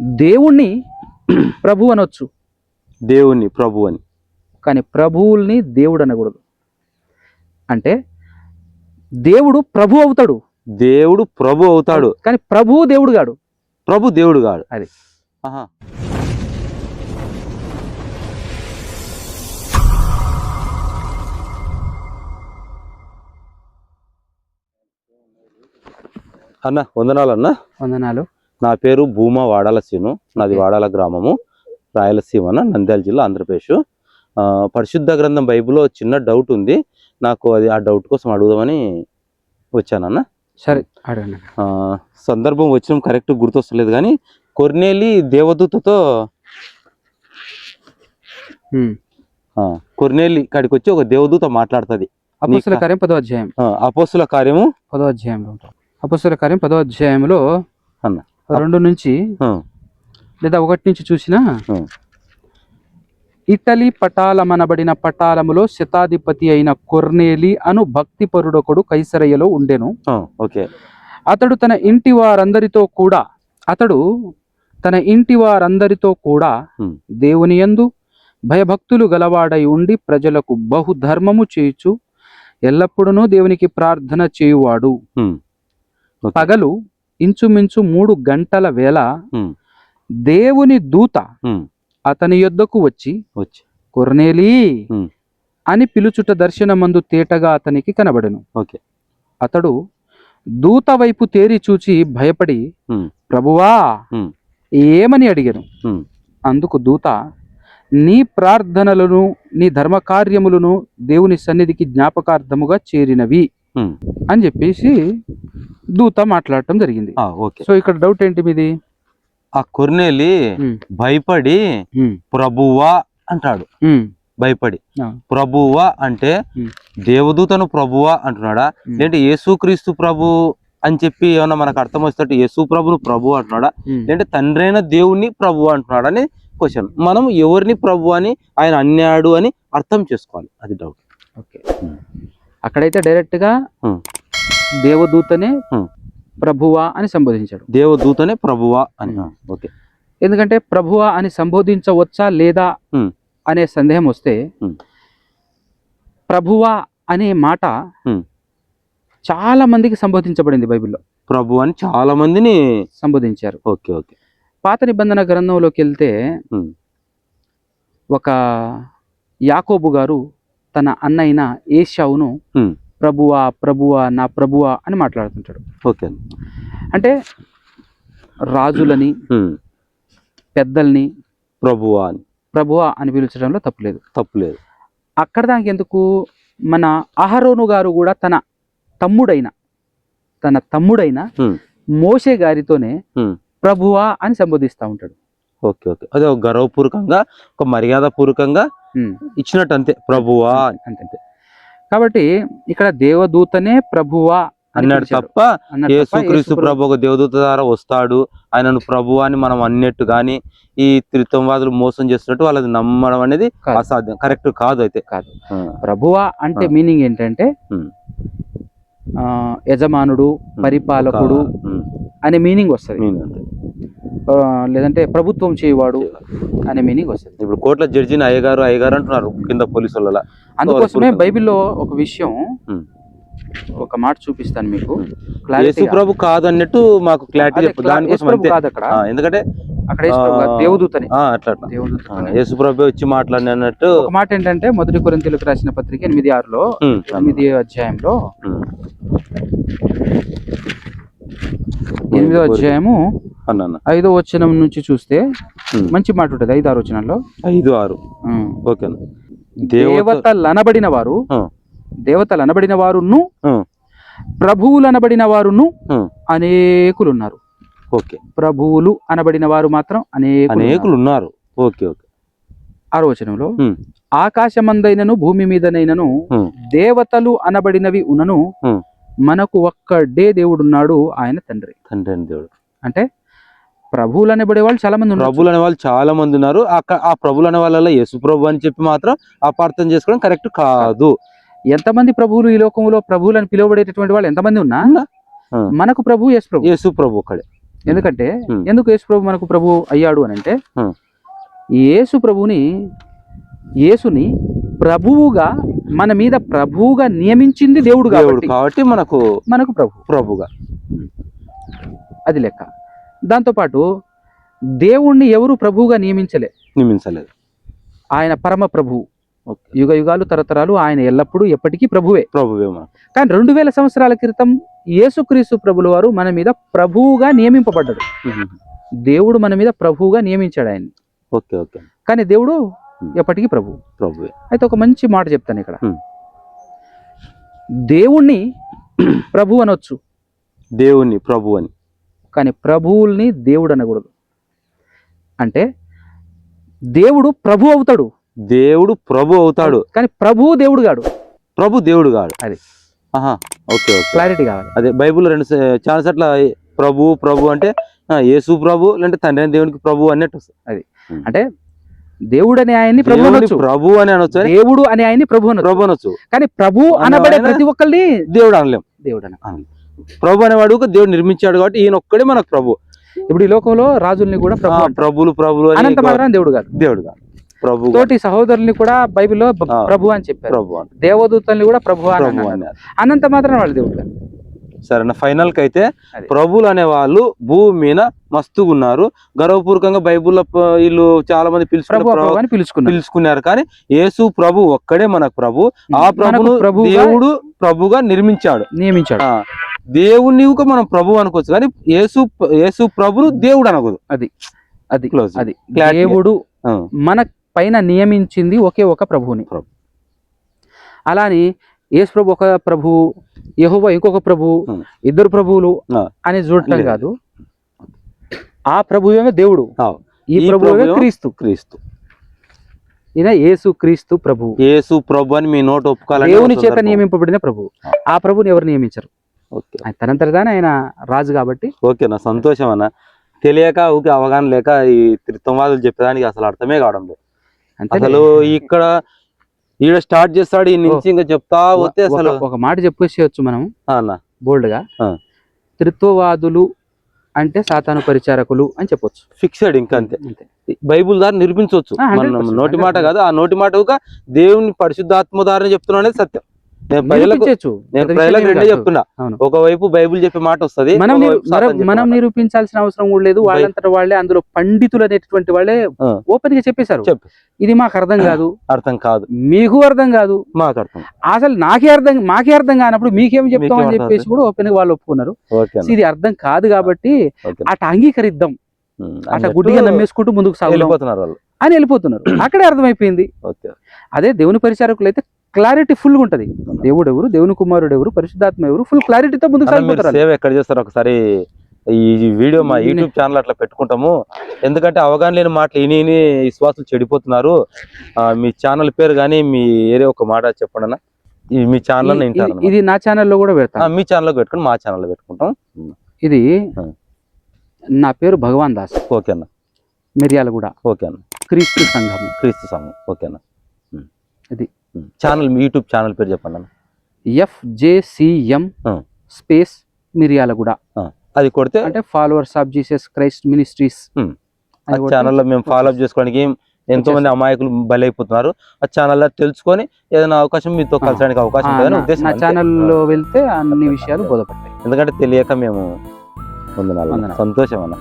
దేవుణ్ణి ప్రభు అనొచ్చు. దేవుణ్ణి ప్రభు అని. కానీ ప్రభువుల్ని దేవుడు అనకూడదు. అంటే దేవుడు ప్రభు అవుతాడు. దేవుడు ప్రభు అవుతాడు. కానీ ప్రభువు దేవుడు గాడు ప్రభు దేవుడు కాడు. అది. ఆహా. అన్న వందనాలు అన్న. వందనాలు. నా పేరు భూమా వాడాల సీను. నాది. వాడాల గ్రామము. రాయలసీమ అన్న నంద్యాల జిల్లా ఆంధ్రప్రదేశ్. పరిశుద్ధ గ్రంథం బైబిల్లో చిన్న డౌట్ ఉంది. నాకు అది ఆ డౌట్ కోసం అడుగుదామని వచ్చానన్న. సరే అడగండి సందర్భం వచ్చిన కరెక్ట్ గుర్తొస్తలేదు కానీ కొర్నేలి దేవదూతతో కొర్నేలి కాడికి వచ్చి ఒక దేవదూత మాట్లాడుతుంది. అపస్తుల నీకా- కార్యం పదో అధ్యాయం. అపోస్తుల కార్యము? పదో అధ్యాయంలో ఉంటాం. అపస్తుల కార్యం పదో అధ్యాయంలో అన్న. రెండు నుంచి లేదా ఒకటి నుంచి చూసినా ఇటలీ పటాలమనబడిన పటాలములో శతాధిపతి అయిన కొర్నేలి అను భక్తిపరుడొకడు కైసరయ్యలో ఉండెను. ఓకే. అతడు తన ఇంటి వారందరితో కూడా అతడు తన ఇంటి వారందరితో కూడా. దేవుని యందు భయభక్తులు గలవాడై ఉండి ప్రజలకు బహుధర్మము చేయుచు ఎల్లప్పుడూ దేవునికి ప్రార్థన చేయువాడు. పగలు ఇంచుమించు మూడు గంటల వేళ దేవుని దూత అతని యొద్దకు వచ్చి వచ్చి. కొర్నేలి. అని పిలుచుట దర్శనమందు తేటగా అతనికి కనబడెను. ఓకే. అతడు దూత వైపు తేరి చూచి భయపడి ప్రభువా ఏమని అడిగాను? అందుకు దూత నీ ప్రార్థనలను నీ ధర్మకార్యములను దేవుని సన్నిధికి జ్ఞాపకార్థముగా చేరినవి. అని చెప్పేసి దూత మాట్లాడటం జరిగింది. ఆ, ఓకే. సో ఇక్కడ డౌట్ ఏంటి మీది ఆ కొర్నేలి భయపడి ప్రభువా అంటాడు. భయపడి. ప్రభువా అంటే. దేవదూతను ప్రభువా అంటున్నాడా? లేదంటే యేసుక్రీస్తు ప్రభు అని చెప్పి ఏమన్నా మనకు అర్థం వచ్చేటట్టు యేసు ప్రభును ప్రభు అంటున్నాడా? లేదంటే తండ్రైన దేవుణ్ణి ప్రభు అంటున్నాడు అని క్వశ్చన్ మనం ఎవరిని ప్రభు అని ఆయన అన్నాడు అని అర్థం చేసుకోవాలి. అది డౌట్ ఓకే. అక్కడైతే డైరెక్ట్గా. దేవదూతనే. ప్రభువా అని సంబోధించాడు దేవదూతనే ప్రభువా అని ఓకే ఎందుకంటే ప్రభువా అని సంబోధించవచ్చా లేదా. అనే సందేహం వస్తే. ప్రభువా అనే మాట. చాలా మందికి సంబోధించబడింది బైబిల్లో ప్రభు అని చాలా మందిని సంబోధించారు ఓకే ఓకే పాత నిబంధన గ్రంథంలోకి వెళ్తే. ఒక యాకోబు గారు తన అన్నైన ఏషావును. ప్రభువా ప్రభువా నా ప్రభువా అని మాట్లాడుతుంటాడు ఓకే అంటే రాజులని. పెద్దల్ని ప్రభువా అని ప్రభువా అని పిలిచడంలో తప్పులేదు తప్పులేదు అక్కడ దానికి ఎందుకు మన అహరోను గారు కూడా తన తమ్ముడైన తన తమ్ముడైన. మోషే గారితోనే. ప్రభువా అని సంబోధిస్తూ ఉంటాడు ఓకే ఓకే అదే ఒక గౌరవపూర్వకంగా ఒక మర్యాద పూర్వకంగా ఉమ్, ఇచ్చినట్టు అంతే ప్రభువా అని. అంతే ఇక్కడ ఇక్కడ దేవదూతనే ప్రభువా అని అన్నాడు. తప్ప యేసుక్రీస్తు యేసు ప్రభు ఒక దేవదూత ద్వారా వస్తాడు ఆయనను ప్రభు అని మనం అన్నట్టు గాని ఈ త్రిత్వంవాదులు మోసం చేస్తున్నట్టు వాళ్ళది నమ్మడం అనేది. అసాధ్యం కరెక్ట్ కాదు అయితే కాదు ప్రభువా అంటే. మీనింగ్ ఏంటంటే యజమానుడు. పరిపాలకుడు అనే మీనింగ్ వస్తుంది అంతే. లేదంటే ప్రభుత్వం చేయవాడు అనే మీనింగ్ వస్తుంది ఇప్పుడు కోర్టుల జడ్జిని అయ్యగారు అయ్యగారు అంటున్నారు కింద పోలీసు వాళ్ళ అందుకోసమే. బైబిల్లో ఒక విషయం. ఒక మాట చూపిస్తాను మీకు యేసు. ప్రభు కాదు అన్నట్టు మాకు క్లారిటీ చెప్పు దానికోసం అంతే ఎందుకంటే అక్కడ దేవదూతని. యేసు ప్రభు వచ్చి మాట్లాడినట్టు ఒక మాట ఏంటంటే మొదటి కొరింతలకు రాసిన పత్రిక ఎనిమిది ఆరులో ఎనిమిది అధ్యాయంలో. ఎనిమిదో అధ్యాయము. ఐదో వచనం నుంచి చూస్తే. మంచి మాట ఉంటుంది ఐదు ఆరు వచనంలో ఐదు ఆరు. ఓకే అన్న. దేవత దేవతలు అనబడిన వారు ఆ, దేవతలు అనబడిన వారును ఆ, ప్రభువులు అనబడిన వారును అనేకులు ఉన్నారు ఓకే. ప్రభువులు అనబడిన వారు మాత్రం అనేకులు అనేకులు ఉన్నారు ఓకే ఓకే. ఆరో వచనంలో ఆకాశమందైనను భూమి మీదనైనను దేవతలు అనబడినవి ఉన్నను. మనకు ఒక్కడే దేవుడున్నాడు ఆయన తండ్రి. తండ్రి అని దేవుడు. అంటే ప్రభువులు అనబడే వాళ్ళు చాలా మంది ఉన్నారు. ప్రభులు అనే వాళ్ళు చాలా మంది ఉన్నారు. ఆ ప్రభులు అనే వాళ్ళ యేసు ప్రభు అని చెప్పి మాత్రం అపార్థం చేసుకోవడం కరెక్ట్ కాదు. ఎంతమంది ప్రభువులు ఈ లోకంలో ప్రభువులు అని పిలువబడేటటువంటి వాళ్ళు ఎంతమంది ఉన్నా మనకు ప్రభు యేసు ప్రభు. యేసు ప్రభు ఒక్కడే. ఎందుకంటే. ఎందుకు యేసు ప్రభు మనకు ప్రభు అయ్యాడు అని అంటే యేసు ప్రభుని యేసుని ప్రభువుగా మన మీద ప్రభువుగా నియమించింది దేవుడు దేవుడు కాబట్టి. మనకు మనకు ప్రభు. ప్రభుగా అది లెక్క. దాంతోపాటు దేవుణ్ణి ఎవరు ప్రభువుగా నియమించలే? నియమించలేదు. ఆయన పరమ ప్రభు. ఓకే. యుగ యుగాలు తరతరాలు ఆయన ఎల్లప్పుడూ ఎప్పటికీ ప్రభువే. ప్రభువే కానీ రెండు వేల సంవత్సరాల క్రితం యేసుక్రీస్తు ప్రభుల వారు మన మీద ప్రభువుగా నియమింపబడ్డాడు. దేవుడు మన మీద ప్రభువుగా నియమించాడు ఆయన్ని. Okay okay. కానీ దేవుడు ఎప్పటికీ ప్రభు. ప్రభువే. అయితే ఒక మంచి మాట చెప్తాను ఇక్కడ. Hmm. దేవుణ్ణి ప్రభు అనొచ్చు. దేవుని ప్రభు అని. కానీ ప్రభువుల్ని దేవుడు అనకూడదు. అంటే దేవుడు ప్రభు అవుతాడు. దేవుడు ప్రభు అవుతాడు. కానీ ప్రభువు దేవుడు కాడు. ప్రభు దేవుడు కాడు. అది. ఆహా ఓకే ఓకే. క్లారిటీ కావాలి. అదే బైబిల్ రెండు చాలా చోట్ల ప్రభు ప్రభు అంటే యేసు ప్రభు లేదంటే తండ్రి దేవునికి ప్రభు అన్నట్టు వస్తుంది. అంటే దేవుడు అనే ఆయన్ని ప్రభు అనొచ్చు. ప్రభు అని అనొచ్చు? అని దేవుడు అనే ఆయన్ని ప్రభు అనొచ్చు. ప్రభు అనొచ్చు. కానీ ప్రభు అనబడే ప్రతి ఒక్కరిని దేవుడు అనలేం. దేవుడు అన ప్రభు అనేవాడు దేవుడు నిర్మించాడు కాబట్టి ఈయన ఒక్కడే మనకు ప్రభు. ఇప్పుడు ఈ లోకంలో రాజుల్ని కూడా ప్రభు. ప్రభులు ప్రభులు అని అనంత మాత్రం దేవుడు కాదు. దేవుడు కాదు. ప్రభు తోటి సహోదరుల్ని కూడా బైబిల్లో. ప్రభు అని చెప్పారు. దేవదూతల్ని కూడా ప్రభు. అని అనంత మాత్రం వాళ్ళు దేవుడు కాదు. సరే ఫైనల్కి అయితే అదే. ప్రభులు అనే వాళ్ళు భూమి మీద మస్తుగా ఉన్నారు గర్వపూర్వకంగా బైబుల్లో ప- వీళ్ళు చాలా మంది ప్రభు ప్రభు- ప్రభు పిలుచుకున్నారు. పిలుచుకున్నారు. కానీ యేసు ప్రభు ఒక్కడే మనకు ప్రభు. ఆ ప్రభును ప్రభువుగా దేవుడు ప్రభుగా నిర్మించాడు. నియమించాడు. దేవుని మనం ప్రభు అనుకోవచ్చు. కానీ యేసు యేసు ప్రభును దేవుడు అనకూడదు. అది. అది. Clarity. దేవుడు ఆ, మన పైన నియమించింది ఒకే ఒక ప్రభువుని. ప్రభు. అలాని యేసు ప్రభు ఒక ప్రభు యెహోవా ఇంకొక ప్రభు Hmm. ఇద్దరు ప్రభువులు. అని చూడటం. కాదు. ఆ ప్రభువేమో దేవుడు. ఈ ప్రభువే క్రీస్తు. క్రీస్తు. ఈయన యేసు క్రీస్తు ప్రభు. యేసు ప్రభు అని మీ నోట ఒప్పుకోవాలని దేవుని చేత. నియమింపబడిన ప్రభు. ఆ. ప్రభుని ఎవరు నియమించరు? ఓకే. ఆయన రాజు కాబట్టి. ఓకే నా సంతోషం అన్న. తెలియక ఊకే అవగాహన లేక ఈ త్రిత్వవాదులు చెప్పేదానికి అసలు అర్థమే కావడం లేదు. అసలు ఇక్కడ ఈడ స్టార్ట్ చేస్తాడు ఈ నుంచి ఇంకా చెప్తా పోతే అసలు ఒక మాట చెప్పేసేయచ్చు మనం. అన్న. బోల్డ్గా. త్రిత్వవాదులు అంటే సాతాను పరిచారకులు అని చెప్పొచ్చు. ఫిక్స్డ్ ఇంకా అంతే. బైబుల్ దారి నిర్మించవచ్చు ఆ, 100% మనం నోటి మాట 100%. కాదు ఆ నోటి మాట ఒక దేవుని పరిశుద్ధాత్మ దారిని చెప్తున్నా అనేది సత్యం. నేను ప్రజలకు. నేను ప్రజలకు రెండే. చెప్తున్నా. ఒకవైపు బైబిల్ చెప్పే మాట వస్తది మనం. నిరూపించాల్సిన అవసరం కూడా లేదు. వాళ్ళంతట వాళ్ళే అందులో పండితులు అనేటటువంటి వాళ్ళే. ఓపెన్గా చెప్పేశారు. చెప్పు. ఇది మాకు అర్థం కాదు. అర్థం కాదు. మీకు అర్థం కాదు. మాకు అర్థం అసలు నాకే అర్థం మాకే అర్థం కానప్పుడు మీకేం చెప్తాం అని మీకేం చెప్పేసి కూడా ఓపెన్గా వాళ్ళు ఒప్పుకున్నారు. ఇది అర్థం కాదు కాబట్టి అట అంగీకరిద్దాం. అట గుడ్డిగా నమ్మేసుకుంటూ ముందుకు వాళ్ళు. అని వెళ్ళిపోతున్నారు. అక్కడే అర్థమైపోయింది. అదే దేవుని పరిచారకులు అయితే క్లారిటీ ఫుల్ ఉంటది. దేవుడు ఎవరు దేవుని కుమారుడు ఎవరు పరిశుద్ధాత్మ ఎవరు ఫుల్ క్లారిటీతో ముందుకు సాగిపోతారు. సేవ ఎక్కడ చేస్తారు? ఒకసారి ఈ వీడియో మా యూట్యూబ్ ఛానల్ అట్లా పెట్టుకుంటాము. ఎందుకంటే అవగాహన లేని మాటలు ఇని ఇని విశ్వాసులు చెడిపోతున్నారు. మీ ఛానల్ పేరు కానీ మీ ఏరియా ఒక మాట చెప్పండి అన్న. ఈ మీ ఛానల్ ఇది- నా ఛానల్లో కూడా పెడతాను. మీ ఛానల్ పెట్టుకుని మా ఛానల్ పెట్టుకుంటాం. ఇది. నా పేరు భగవాన్ దాస్. ఓకే అన్న. మిర్యాలగూడ. ఓకే అన్న. క్రీస్తు సంఘము. క్రీస్తు సంఘం. ఓకే అన్న. ఇది. ఛానల్ మీ యూట్యూబ్ ఛానల్ పేరు చెప్పండి అన్న. ఎఫ్జేసిఎం. స్పేస్ మిర్యాలగూడ. అది కొడితే అంటే followers of Jesus Christ ministries. ఛానల్లో మేము ఫాలో అప్ చేసుకోవడానికి ఎంతో మంది అమాయకులు బలైపోతున్నారు. ఆ ఛానల్లో తెలుసుకొని ఏదైనా అవకాశం మీతో. కలిసడానికి అవకాశం ఉంటుందని ఉద్దేశం నా. ఛానల్లో వెళ్తే అన్ని విషయాలు బోధపడతాయి. ఎందుకంటే తెలియక మేము వందనాలు. సంతోషం అన్న.